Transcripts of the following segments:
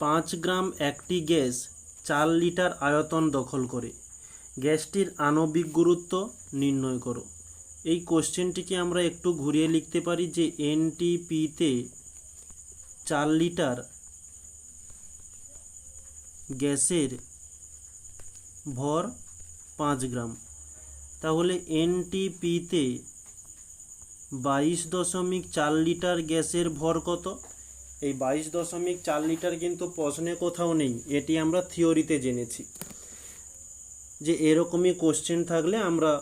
পাঁচ গ্রাম একটি গ্যাস চার লিটার আয়তন দখল করে। গ্যাসটির আণবিক গুরুত্ব নির্ণয় করো। এই কোশ্চেনটিকে আমরা একটু ঘুরিয়ে লিখতে পারি যে এনটিপিতে চার লিটার গ্যাসের ভর পাঁচ গ্রাম। তাহলে এনটিপিতে বাইশ দশমিক চার লিটার গ্যাসের ভর কত? এই বাইশ দশমিক চার লিটার কিন্তু প্রশ্নে কোথাও নেই, এটি আমরা থিওরিতে জেনেছি। যে এরকমই কোশ্চেন থাকলে আমরা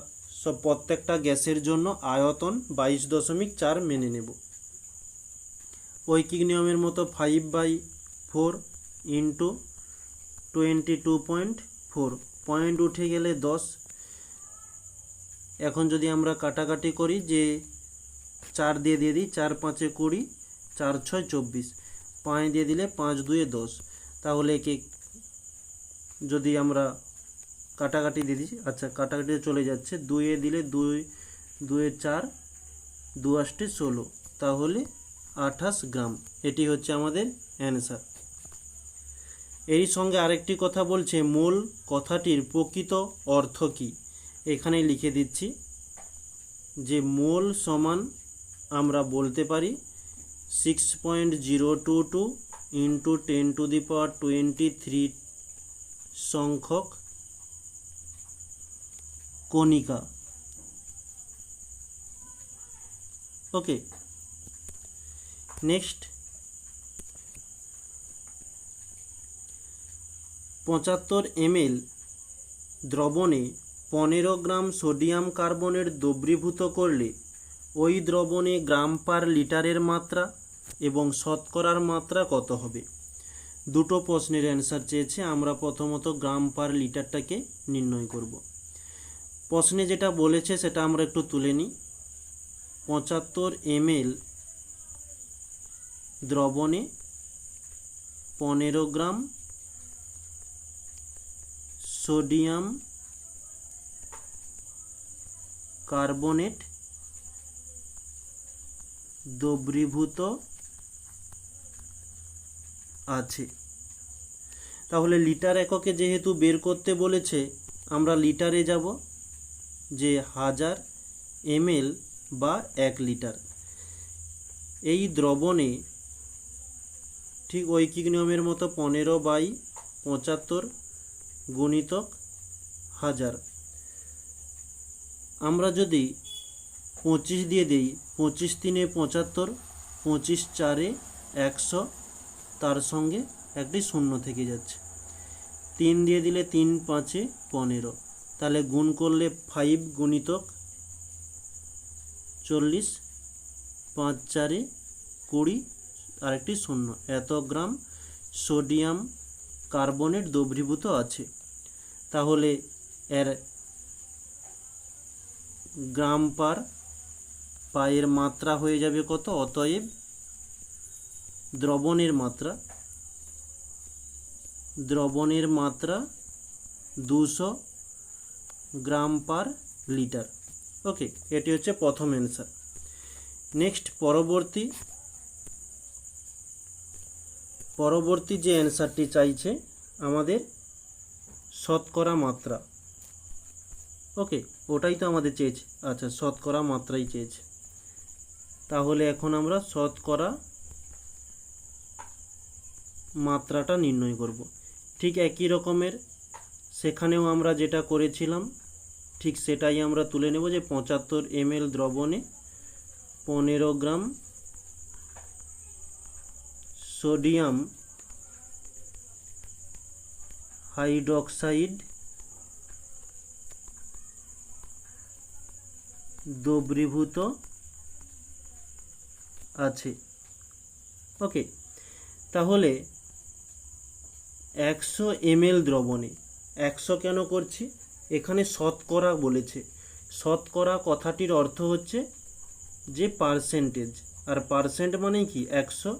সব প্রত্যেকটা গ্যাসের জন্য আয়তন বাইশ দশমিক চার মেনে নেব। ঐকিক নিয়মের মতো five by four into twenty two point four point উঠে গেলে দশ। এখন যদি আমরা কাটাকাটি করি যে চার দিয়ে দিয়ে দিই, চার পাঁচে কুড়ি। চার, ছয়, চব্বিশ। পাঁচ দিয়ে দিলে পাঁচ, দুয়ে দশ। তাহলে একে যদি আমরা কাটাকাটি দিয়ে দিই আচ্ছা কাটাকাটিতে চলে যাচ্ছে, দুয়ে দিলে দুই, দুয়ে চার, দু আষ্টে ষোলো। তাহলে আঠাশ গ্রাম। এটি হচ্ছে আমাদের অ্যান্সার। এর সঙ্গে আরেকটি কথা বলছে, মূল কথাটির প্রকৃত অর্থ কী? এখানে লিখে দিচ্ছি যে, মোল সমান আমরা বলতে পারি six point zero two two into ten to the power twenty three সংখ্যক কণিকা। ওকে নেক্সট পঁচাত্তর এমএল দ্রবণে পনেরো গ্রাম সোডিয়াম কার্বনেট দ্রবীভূত করলে ওই দ্রবণে গ্রাম পার লিটারের মাত্রা এবং শতকরার মাত্রা কত হবে? দুটো প্রশ্নের অ্যান্সার চেয়েছে, আমরা প্রথমত গ্রাম পার লিটারটাকে নির্ণয় করব। প্রশ্নে যেটা বলেছে সেটা আমরা একটু তুলে নিই। পঁচাত্তর এমএল দ্রবণে পনেরো গ্রাম সোডিয়াম কার্বনেট দ্রবীভূত আছে। তাহলে লিটার এককে যেহেতু বের করতে বলেছে, আমরা লিটারে যাব যে হাজার এমএল বা এক লিটার। এই দ্রবণে ঠিক ঐকিক নিয়মের মতো পনেরো বাই পঁচাত্তর গুণিতক হাজার। আমরা যদি পঁচিশ দিয়ে দিই, পঁচিশ তিনে পঁচাত্তর, পঁচিশ চারে একশো, তার সঙ্গে একটি শূন্য থেকে যাচ্ছে। তিন দিয়ে দিলে তিন পাঁচে পনেরো। তাহলে গুণ করলে ফাইভ গুণিতক চল্লিশ, পাঁচ চারে কুড়ি, আরেকটি শূন্য। এত গ্রাম সোডিয়াম কার্বনেট দ্রবীভূত আছে। তাহলে এর গ্রাম পার পায়ের মাত্রা হয়ে যাবে কত? অতএব দ্রবণের মাত্রা দ্রবণের মাত্রা দুশো গ্রাম পার লিটার। ওকে, এটি হচ্ছে প্রথম অ্যান্সার নেক্সট পরবর্তী পরবর্তী যে অ্যান্সারটি চাইছে, আমাদের শতকরা মাত্রা। ওকে, ওটাই তো আমাদের চেয়েছে। আচ্ছা শতকরা মাত্রাই চেয়েছে। তাহলে এখন আমরা শতকরা মাত্রাটা নির্ণয় করব। ঠিক একই রকমের, সেখানেও আমরা যেটা করেছিলাম, ঠিক সেটাই আমরা তুলে নেব যে পঁচাত্তর এমএল দ্রবণে পনেরো গ্রাম সোডিয়াম হাইড্রক্সাইড দ্রবীভূত আছে। ওকে তাহলে একশো এমএল দ্রবণে, একশো কেন করছি? এখানে শতকরা বলেছে। শতকরা কথাটির অর্থ হচ্ছে যে পার্সেন্টেজ আর পার্সেন্ট মানে কি? একশো।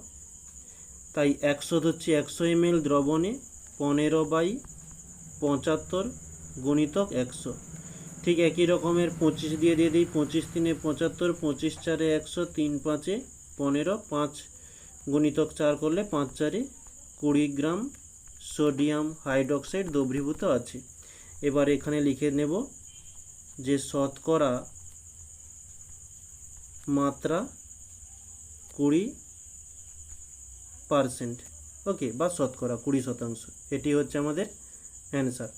তাই একশো হচ্ছে একশো এমএল দ্রবণে পনেরো বাই পঁচাত্তর গুণিতক একশো। ঠিক একই রকমের পঁচিশ দিয়ে দিয়ে দিই, পঁচিশ তিনে পঁচাত্তর, পঁচিশ চারে একশো, তিন পাঁচে পনেরো, পাঁচ গুণিতক চার করলে পাঁচ চারে, কুড়ি গ্রাম সোডিয়াম হাইড্রোক্সাইড দ্রবীভূত আছে। এবার এখানে লিখে নেব যে শতকরা মাত্রা কুড়ি পারসেন্ট। ওকে, বা শতকরা কুড়ি শতাংশ। এটি হচ্ছে আমাদের অ্যান্সার।